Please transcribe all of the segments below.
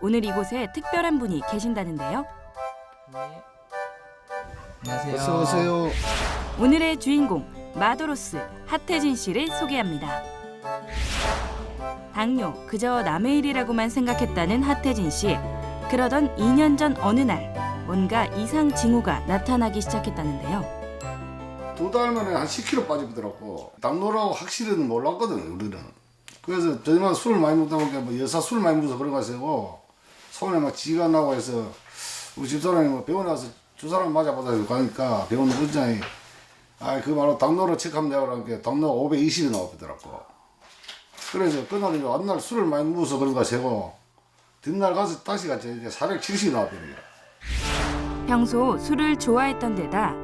오늘 이곳에 특별한 분이 계신다는데요. 네. 안녕하세요. 어서 오세요. 오늘의 주인공 마도로스 하태진 씨를 소개합니다. 당뇨 그저 남의 일이라고만 생각했다는 하태진 씨. 그러던 2년 전 어느 날 뭔가 이상 징후가 나타나기 시작했다는데요. 두 달 만에 한 10kg 빠지더라고. 당뇨라고 확실히는 몰랐거든 우리는. 그래서 저희만 술을 많이 먹다 보니까 뭐 여사 술 많이 먹어서 그런 거 같고 손에 막 지가 나고 해서 우리 집사람이 뭐 병원에 가서 주사를 맞아보다 가니까 병원 의장이 아그 바로 당뇨로 체크하면 되고 그러니까 당뇨가 520이 나오더라고. 그래서 그날 이제 앞날 술을 많이 먹어서 그런 거 세고 뒷날 가서 다시 갔지 이제 470이 나왔더니 평소 술을 좋아했던 데다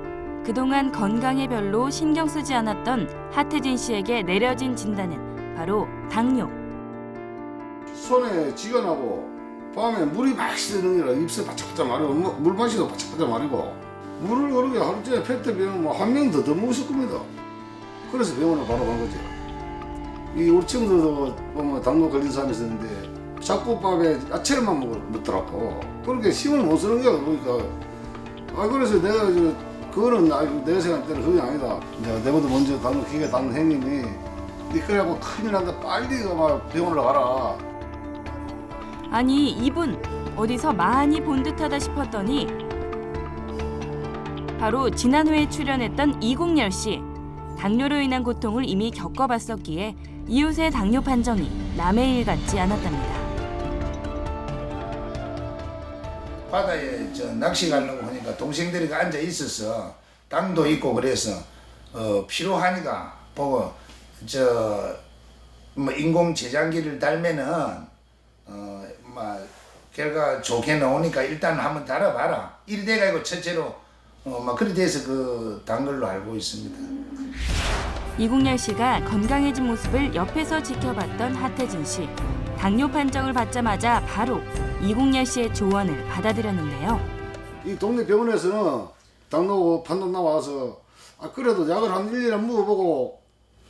그동안 건강에 별로 신경 쓰지 않았던 하태진 씨에게 내려진 진단은 바로 당뇨. 손에 쥐가 나고 밤에 물이 막 쓰는 게라 입술 바짝바짝 마르고 물- 물 마시도 바짝바짝 마르고 물을 그렇게 하루 종일 페트병 뭐한 명더 더 먹었을 겁니다. 그래서 병원에 바로 간 거죠. 이 우리 친구들도 보면 당뇨 걸린 사람이 있었는데 자꾸 밥에 야채를만 먹, 먹더라고. 그렇게 힘을 못 쓰는 거야. 그러니까 아 그래서 내가 저 그거는 아 내가 생각할 때는 그게 아니다. 내가 내보다 먼저 당뇨 기계 당 형님이 니 그래갖고 큰일 난다 빨리 가막 병원으로 가라. 아니 이분 어디서 많이 본 듯하다 싶었더니 바로 지난 회에 출연했던 이국열 씨 당뇨로 인한 고통을 이미 겪어봤었기에 이웃의 당뇨 판정이 남의 일 같지 않았답니다. 바다에 저 낚시 가려고 하니까 동생들이 앉아 있어서 땅도 있고 그래서 어 필요하니까 보고 저뭐 인공 제장기를 달면은 어 막 결과 좋게 나오니까 일단 한번 달아봐라 이리 돼가지고 첫째로 어막 그리 돼서 그단 걸로 알고 있습니다. 이국열 씨가 건강해진 모습을 옆에서 지켜봤던 하태진 씨. 당뇨 판정을 받자마자 바로 이국열 씨의 조언을 받아들였는데요. 이 동네 병원에서는 당뇨 판단 나와서 아 그래도 약을 한 1년 먹어보고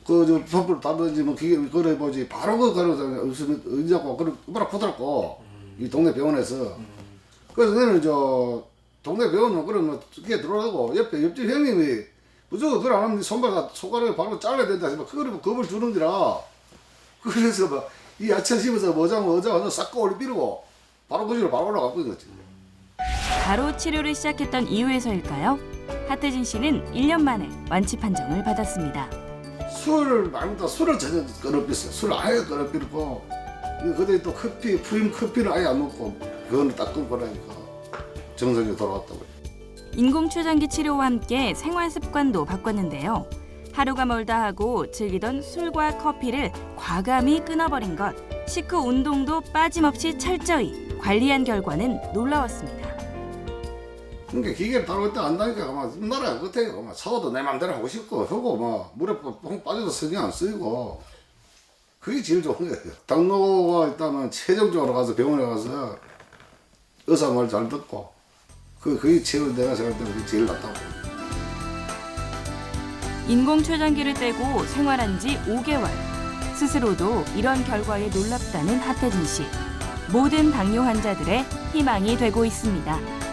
그저 법을 다든지 뭐 기계 그래 보지 바로 그 가려서 없으면 의자고 그래 뭐라 부드럽고 이 동네 병원에서 그래서 너는 저 동네 병원은 그러면 그게 들어가고 옆에 옆집 형님이 무조건 그걸 안 하면 네 손발 손가락에 바로 잘라야 된다 해서 그거를 뭐 겁을 주는지라 그래서 막 이 야채 씹어서 뭐장 뭐장 싹 꼬리 삐르고 바로 그 집으로 바로 올라가고 있었지. 바로 치료를 시작했던 이유에서일까요? 하태진 씨는 1년 만에 완치 판정을 받았습니다. 술을 먹다 술을 전혀 끊어뺐어요. 술을 아예 끊어버리고 그때 또 커피 프림 커피를 아예 안 먹고 그거는 딱 끊고 나니까 정상에 돌아왔다고. 인공 초장기 치료와 함께 생활 습관도 바꿨는데요. 하루가 멀다 하고 즐기던 술과 커피를 과감히 끊어버린 것. 식후 운동도 빠짐없이 철저히 관리한 결과는 놀라웠습니다. 그러니까 기계를 다룰 때 안다니까 막 나라 끝에 막 샤워도 내 맘대로 하고 싶고 하고 막 물에 뽕 빠져도 신경 안 쓰이고 그게 제일 좋은 거예요. 당뇨가 있다면 최종적으로 가서 병원에 가서 의사 말 잘 듣고 그 그게 제일 내가 생각할 때 제일 낫다고. 인공 초장기를 떼고 생활한 지 5개월. 스스로도 이런 결과에 놀랍다는 하태진 씨. 모든 당뇨 환자들의 희망이 되고 있습니다.